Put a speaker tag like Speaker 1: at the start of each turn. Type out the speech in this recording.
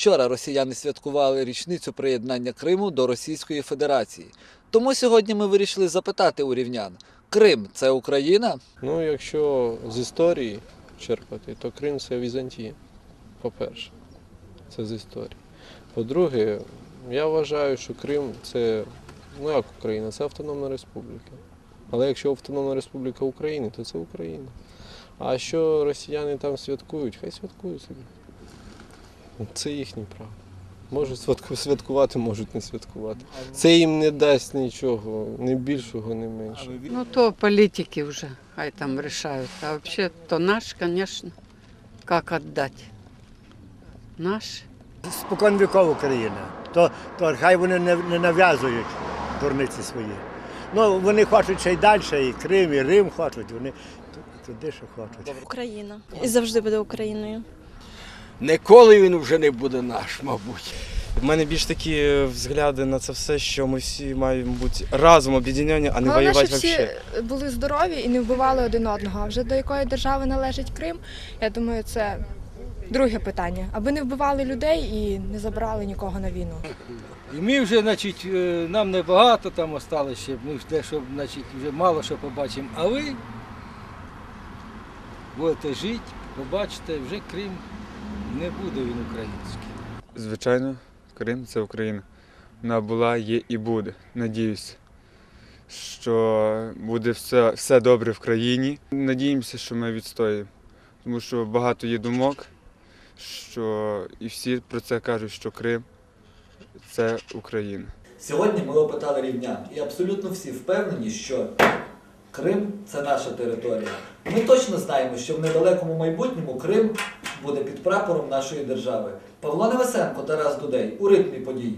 Speaker 1: Вчора росіяни святкували річницю приєднання Криму до Російської Федерації. Тому сьогодні ми вирішили запитати у рівнян: Крим це Україна?
Speaker 2: Ну, якщо з історії черпати, то Крим це Візантія. По-перше, це з історії. По-друге, я вважаю, що Крим це ну як Україна, це Автономна Республіка. Але якщо Автономна Республіка України, то це Україна. А що росіяни там святкують, хай святкують собі. Це їхнє право. Можуть святку- святкувати, можуть не святкувати. Це їм не дасть нічого, ні більшого, ні меншого.
Speaker 3: Ну, то политики уже, хай там решают. А вообще, то наш, конечно. Как отдать? Наш.
Speaker 4: спокон віков Україна. То, то хай вони не, не нав'язують дурниці свої. Ну, вони хочуть ще й далі, і Крим, і Рим хочуть, вони туди що хочуть.
Speaker 5: Україна. І завжди буде Україною.
Speaker 6: Ніколи він вже не буде наш, мабуть.
Speaker 7: У мене більш такі взгляди на це все, що ми всі маємо бути разом об'єднані, а не
Speaker 8: Головне,
Speaker 7: воювати
Speaker 8: щоб всі
Speaker 7: взагалі.
Speaker 8: були здорові і не вбивали один одного. А вже до якої держави належить Крим, я думаю, це друге питання. Аби не вбивали людей і не забрали нікого на війну.
Speaker 9: І ми вже, значить, е, нам небагато там осталось ще, ми дещо, значить, вже мало що побачимо. А ви будете жити, побачите, вже Крим не буде він український.
Speaker 10: Звичайно, Крим це Україна. Вона була, є і буде. Надіюся, що буде все, все добре в країні. Надіємося, що ми відстоїмо. Тому що багато є думок, що і всі про це кажуть, що Крим це Україна.
Speaker 1: Сьогодні ми опитали рівнян, і абсолютно всі впевнені, що Крим це наша територія. Ми точно знаємо, що в недалекому майбутньому Крим буде під прапором нашої держави. Павло Невесенко, Тарас Дудей у ритмі подій.